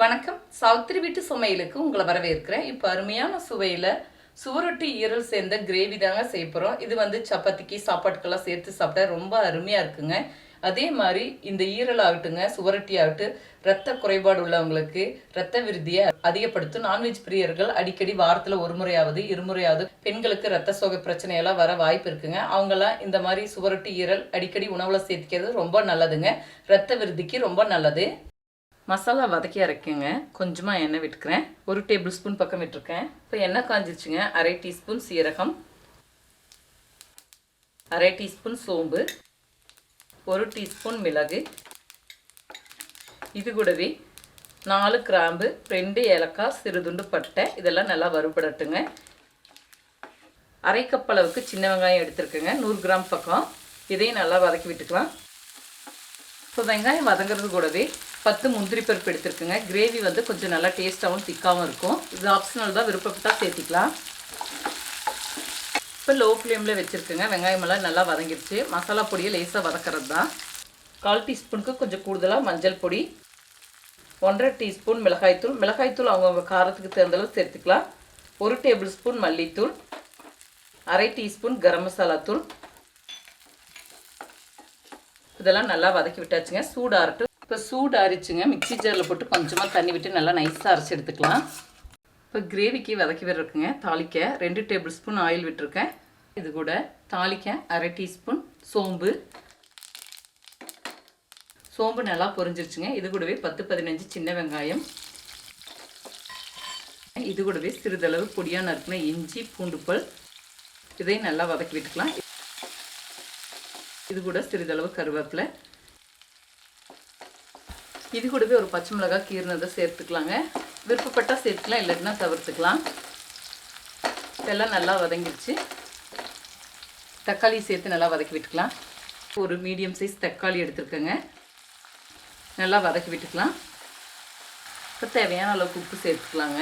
வணக்கம். சாவித்திரி வீட்டு சமையலுக்கு உங்களை வரவேற்கிறேன். இப்போ அருமையான சுவையில் சுவரொட்டி ஈரல் சேர்ந்த கிரேவி தாங்க செய்ய போகிறோம் இது வந்து சப்பாத்திக்கு சாப்பாட்டுக்கெல்லாம் சேர்த்து சாப்பிட்டா ரொம்ப அருமையாக இருக்குங்க. அதே மாதிரி இந்த ஈரல் ஆகட்டுங்க சுவரொட்டி ஆகட்டும் ரத்த குறைபாடு உள்ளவங்களுக்கு ரத்த விருதியை அதிகப்படுத்தும் நான்வெஜ் பிரியர்கள் அடிக்கடி வாரத்தில் ஒரு முறையாவது இருமுறையாவது பெண்களுக்கு ரத்த சோகை பிரச்சனையெல்லாம் வர வாய்ப்பு இருக்குங்க. அவங்களாம் இந்த மாதிரி சுவரொட்டி ஈரல் அடிக்கடி உணவில் சேர்த்துக்கிறது ரொம்ப நல்லதுங்க. ரத்த விருதிக்கு ரொம்ப நல்லது. மசாலா வதக்கி அரைக்குங்க. கொஞ்சமாக எண்ணெய் விட்டுக்கிறேன். ஒரு டேபிள் ஸ்பூன் பக்கம் விட்டுருக்கேன். இப்போ எண்ணெய் காஞ்சிருச்சுங்க. அரை டீஸ்பூன் சீரகம். அரை டீஸ்பூன் சோம்பு. ஒரு டீஸ்பூன் மிளகு. இது கூடவே நாலு கிராம்பு ரெண்டு ஏலக்காய் சிறுதுண்டு பட்டை. இதெல்லாம் நல்லா வறுபடட்டுங்க. அரை கப் அளவுக்கு சின்ன வெங்காயம் எடுத்துருக்கேங்க. நூறு கிராம் பக்கம். இதையும் நல்லா வதக்கி விட்டுக்கலாம். இப்போ வெங்காயம் வதங்குறது கூடவே பத்து முந்திரி பருப்பு எடுத்துருக்குங்க. கிரேவி வந்து கொஞ்சம் நல்லா டேஸ்ட்டாகவும் திக்காகவும் இருக்கும். இது ஆப்ஷனல் தான் விருப்பப்பட்டால் சேர்த்திக்கலாம். இப்போ லோ ஃப்ளேமில் வச்சுருக்குங்க வெங்காயமெல்லாம் நல்லா வதங்கிடுச்சு மசாலா பொடியை லேசாக வதக்கிறது தான். கால் டீஸ்பூனுக்கு கொஞ்சம் கூடுதலாக மஞ்சள் பொடி. ஒன்றரை டீஸ்பூன் மிளகாய்த்தூள் மிளகாய்த்தூள் அவங்கவுங்க காரத்துக்கு தகுந்தளவு சேர்த்துக்கலாம். ஒரு டேபிள் ஸ்பூன் மல்லித்தூள். அரை டீஸ்பூன் கரம் மசாலா தூள். இதெல்லாம் நல்லா வதக்கி விட்டாச்சுங்க. சூடாக இப்போ சூடு அரிச்சுங்க. மிக்சி ஜாரில் போட்டு கொஞ்சமாக தண்ணி விட்டு நல்லா நைஸாக அரைச்சி எடுத்துக்கலாம். இப்போ கிரேவிக்கு வதக்கி விடுறதுக்குங்க தாளிக்க ரெண்டு டேபிள் ஸ்பூன் ஆயில் விட்டுருக்கேன். இது கூட தாளிக்க அரை டீஸ்பூன் சோம்பு. சோம்பு நல்லா பொரிஞ்சிருச்சுங்க. இது கூடவே பத்து பதினஞ்சு சின்ன வெங்காயம். இது கூடவே சிறிதளவு பொடியாக நறுக்கின இஞ்சி பூண்டுப்பல் இதையும் நல்லா வதக்கி விட்டுக்கலாம். இது கூட சிறிதளவு கருவேப்பிலை. இது கூடவே ஒரு பச்சை மிளகாய் கீர்னதை சேர்த்துக்கலாங்க. விருப்பப்பட்டால் சேர்த்துக்கலாம் இல்லைன்னா தவிர்த்துக்கலாம். இதெல்லாம் நல்லா வதங்கிடுச்சு. தக்காளி சேர்த்து நல்லா வதக்கி விட்டுக்கலாம். ஒரு மீடியம் சைஸ் தக்காளி எடுத்துருக்கேங்க. நல்லா வதக்கி விட்டுக்கலாம். இப்போ தேவையான அளவுக்கு உப்பு சேர்த்துக்கலாங்க.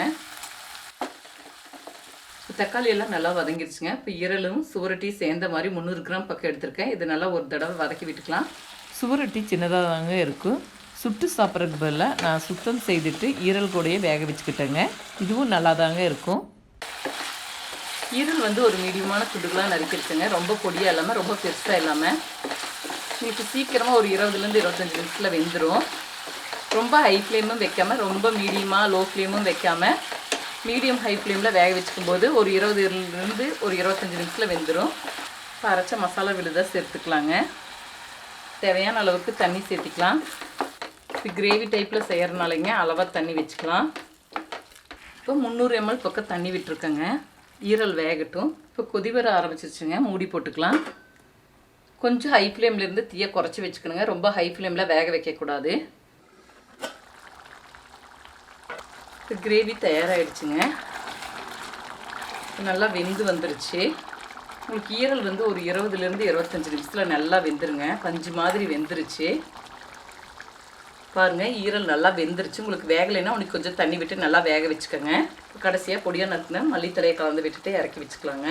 தக்காளி எல்லாம் நல்லா வதங்கிடுச்சுங்க. இப்போ இரலும் சுவரட்டி சேர்ந்த மாதிரி முந்நூறு கிராம் பக்கம் எடுத்திருக்கேன். இது நல்லா ஒரு தடவை வதக்கி விட்டுக்கலாம். சுவரொட்டி சின்னதாக தாங்க இருக்கும். சுட்டு சாப்பிட்றதுக்கு பதிலாக நான் சுத்தம் செய்துட்டு ஈரல் கூடையே வேக வச்சுக்கிட்டேங்க. இதுவும் நல்லா தாங்க இருக்கும். ஈரல் வந்து ஒரு மீடியமான துண்டுகளாக நறுக்கிடுச்சுங்க ரொம்ப பொடியாக இல்லாமல் ரொம்ப பெருசாக இல்லாமல் இப்போ சீக்கிரமாக ஒரு இருபதுலேருந்து இருபத்தஞ்சி நிமிஷத்தில் வெந்துடும் ரொம்ப ஹை ஃப்ளேமும் வைக்காமல் ரொம்ப மீடியமாக லோ ஃப்ளேமும் வைக்காமல் மீடியம் ஹை ஃப்ளேமில் வேக வச்சுக்கும் போது ஒரு இருபதுலேருந்து ஒரு இருபத்தஞ்சி நிமிஷத்தில் வெந்துடும் இப்போ அரைச்ச மசாலா விழுதாக சேர்த்துக்கலாங்க. தேவையான அளவுக்கு தண்ணி சேர்த்திக்கலாம். இப்போ கிரேவி டைப்பில் செய்கிறனாலங்க அளவாக தண்ணி வச்சுக்கலாம். இப்போ முந்நூறு எம்எல் பக்கம் தண்ணி விட்டுருக்கேங்க. ஈரல் வேகட்டும். இப்போ கொதி வர ஆரம்பிச்சிருச்சுங்க. மூடி போட்டுக்கலாம். கொஞ்சம் ஹை ஃப்ளேம்லேருந்து தீயை குறைச்சி வச்சுக்கணுங்க. ரொம்ப ஹை ஃப்ளேமில் வேக வைக்கக்கூடாது இப்போ கிரேவி தயாராகிடுச்சுங்க நல்லா வெந்து வந்துருச்சு. உங்களுக்கு ஈரல் வந்து ஒரு இருபதுலேருந்து இருபத்தஞ்சி நிமிஷத்தில் நல்லா வெந்துருங்க. பஞ்சு மாதிரி வெந்துருச்சு. பாருங்கள் ஈரல் நல்லா வெந்துருச்சு. உங்களுக்கு வேகலைன்னா உனக்கு கொஞ்சம் தண்ணி விட்டு நல்லா வேக வச்சுக்கோங்க. கடைசியாக பொடியாக நறுக்குனா மல்லித்தலையை கலந்து விட்டுட்டு இறக்கி வச்சுக்கலாங்க.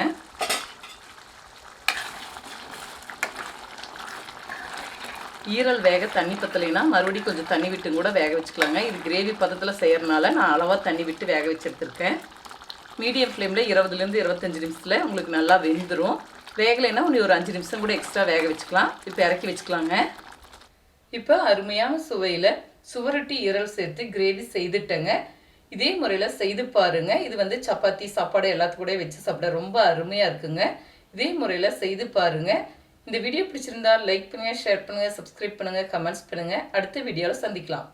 ஈரல் வேக தண்ணி பத்தலைன்னா மறுபடியும் கொஞ்சம் தண்ணி விட்டு கூட வேக வச்சுக்கலாங்க. இது கிரேவி பதத்தில் செய்கிறனால நான் அளவாக தண்ணி விட்டு வேக வச்சு எடுத்துருக்கேன் மீடியம் ஃப்ளேமில் இருபதுலேருந்து இருபத்தஞ்சி நிமிஷத்தில் உங்களுக்கு நல்லா வெந்துடும் வேகலைன்னா உனக்கு ஒரு அஞ்சு நிமிஷம் கூட எக்ஸ்ட்ரா வேக வச்சுக்கலாம். இப்போ இறக்கி வச்சுக்கலாங்க. இப்போ அருமையான சுவையில் சுவரொட்டி ஈரல் சேர்த்து கிரேவி செய்துட்டேங்க. இதே முறையில் செய்து பாருங்க. இது வந்து சப்பாத்தி சாப்பாடு எல்லாத்து கூட வச்சு சாப்பிட ரொம்ப அருமையாக இருக்குங்க. இதே முறையில் செய்து பாருங்க. இந்த வீடியோ பிடிச்சிருந்தா லைக் பண்ணுங்கள் ஷேர் பண்ணுங்கள் சப்ஸ்கிரைப் பண்ணுங்கள் கமெண்ட்ஸ் பண்ணுங்கள் அடுத்த வீடியோவில் சந்திக்கலாம்.